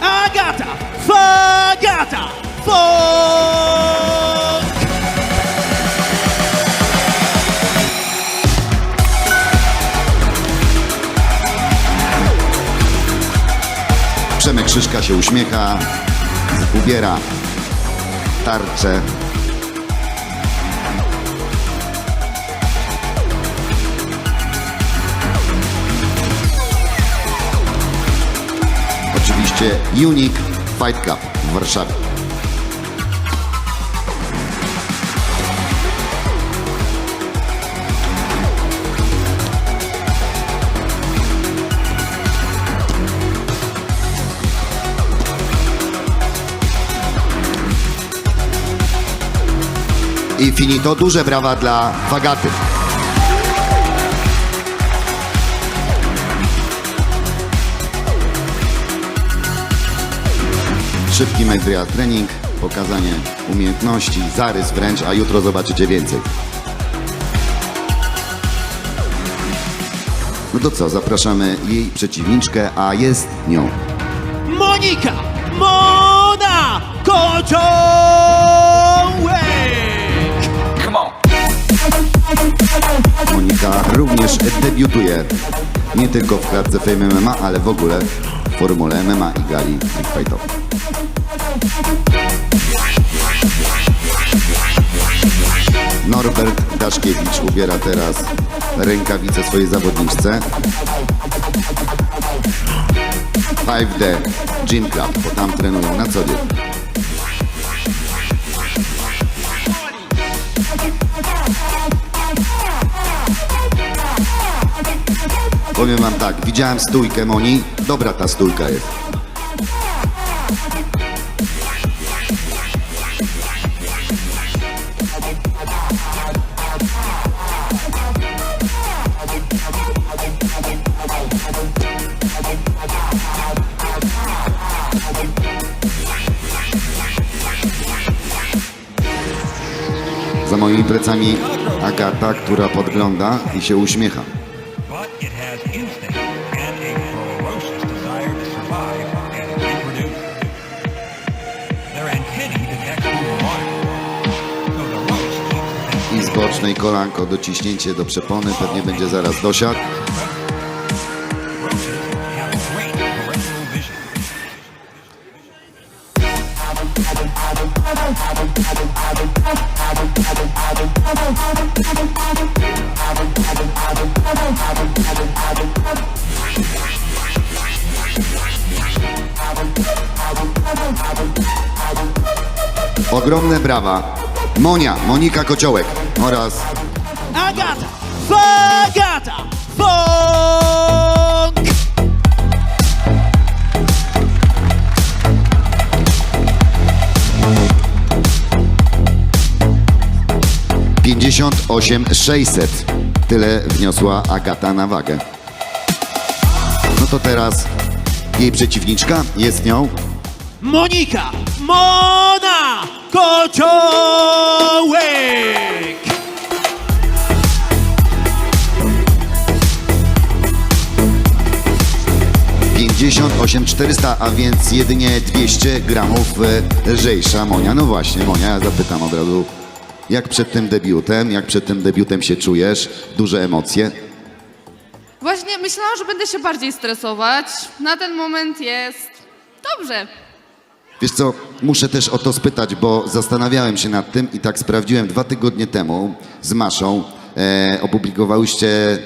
Agata Fagata Funk! Przemek Szyszka się uśmiecha, ubiera tarczę. Oczywiście Unique Fight Club w Warszawie. I finito, duże brawa dla Fagaty. Szybki Maestria trening, pokazanie umiejętności, zarys wręcz, a jutro zobaczycie więcej. No to co, zapraszamy jej przeciwniczkę, a jest nią. Monika Mona Kociołek! Monika również debiutuje nie tylko w klatce Fame MMA, ale w ogóle formule MMA i gali fightowej. Norbert Daszkiewicz ubiera teraz rękawice swojej zawodniczce. 5D Gym Club, bo tam trenują na co dzień. Powiem wam tak, widziałem stójkę Moni, dobra ta stójka jest. Za moimi plecami Agata, która podgląda i się uśmiecha. It has instinct and a ferocious desire to survive and reproduce. Their antennae detect water, I z bocznej kolanko dociśnięcie do przepony, pewnie będzie zaraz dosiad. Ogromne brawa. Monia, Monika Kociołek oraz Agata Fagata Funk! pięćdziesiąt osiem 600. Tyle wniosła Agata na wagę. No to teraz jej przeciwniczka jest nią Monika Mona Kociołek! 58 400, a więc jedynie 200 gramów e, lżejsza Monia. No właśnie, Monia, ja zapytam od razu, jak przed tym debiutem, jak przed tym debiutem się czujesz? Duże emocje? Właśnie myślałam, że będę się bardziej stresować. Na ten moment jest dobrze. Wiesz co, muszę też o to spytać, bo zastanawiałem się nad tym i tak sprawdziłem dwa tygodnie temu z Maszą. E, opublikowałyście e,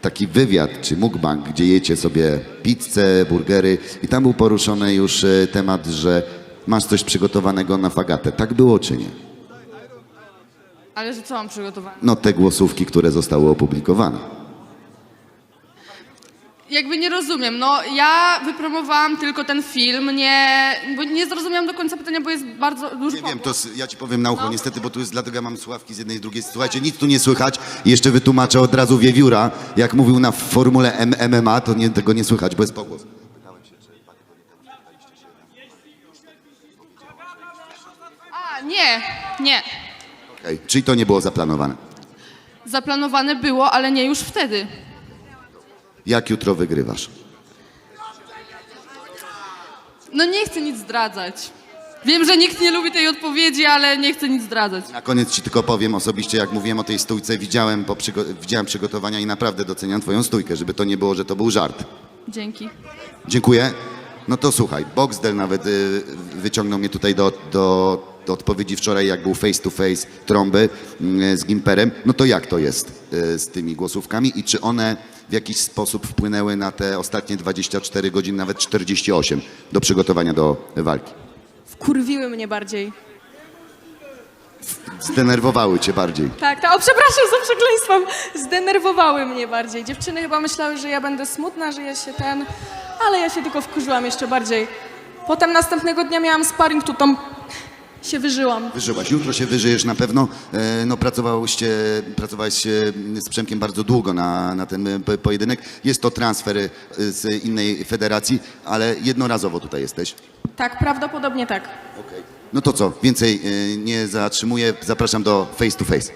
taki wywiad, czy mukbang, gdzie jecie sobie pizzę, burgery i tam był poruszony już e, temat, że masz coś przygotowanego na fagatę. Tak było czy nie? Ale że co mam przygotowane? No te głosówki, które zostały opublikowane. Jakby nie rozumiem. No ja wypromowałam tylko ten film, nie, bo nie zrozumiałam do końca pytania, bo jest bardzo dużo Nie wiem, to s- ja ci powiem na ucho niestety, bo tu jest, dlatego ja mam słuchawki z jednej i drugiej. Słuchajcie, nic tu nie słychać. I jeszcze wytłumaczę od razu Wiewióra, jak mówił na formule M MMA, to nie, tego nie słychać, bo jest pogłos. A, nie, nie. Okej, Czyli to nie było zaplanowane. Zaplanowane było, ale nie już wtedy. Jak jutro wygrywasz? No nie chcę nic zdradzać. Wiem, że nikt nie lubi tej odpowiedzi, ale nie chcę nic zdradzać. Na koniec ci tylko powiem osobiście, jak mówiłem o tej stójce, widziałem, po przygo- widziałem przygotowania i naprawdę doceniam twoją stójkę, żeby to nie było, że to był żart. Dzięki. Dziękuję. No to słuchaj, Boxdel nawet y, wyciągnął mnie tutaj do, do, do odpowiedzi wczoraj, jak był face to face trąby y, z Gimperem. No to jak to jest y, z tymi głosówkami i czy one w jakiś sposób wpłynęły na te ostatnie 24 godziny, nawet 48 do przygotowania do walki? Wkurwiły mnie bardziej. Zdenerwowały cię bardziej. Tak, tak. O, przepraszam za przekleństwo. Zdenerwowały mnie bardziej. Dziewczyny chyba myślały, że ja będę smutna, że ja się ten... Ale ja się tylko wkurzyłam jeszcze bardziej. Potem następnego dnia miałam sparring, tu tam się wyżyłam. Wyżyłaś. Jutro się wyżyjesz na pewno. E, No, pracowałyście, pracowałeś e, z Przemkiem bardzo długo na, na ten e, po- pojedynek. Jest to transfer e, z innej federacji, ale jednorazowo tutaj jesteś. Tak, prawdopodobnie tak. No to co, więcej e, nie zatrzymuję. Zapraszam do face to face.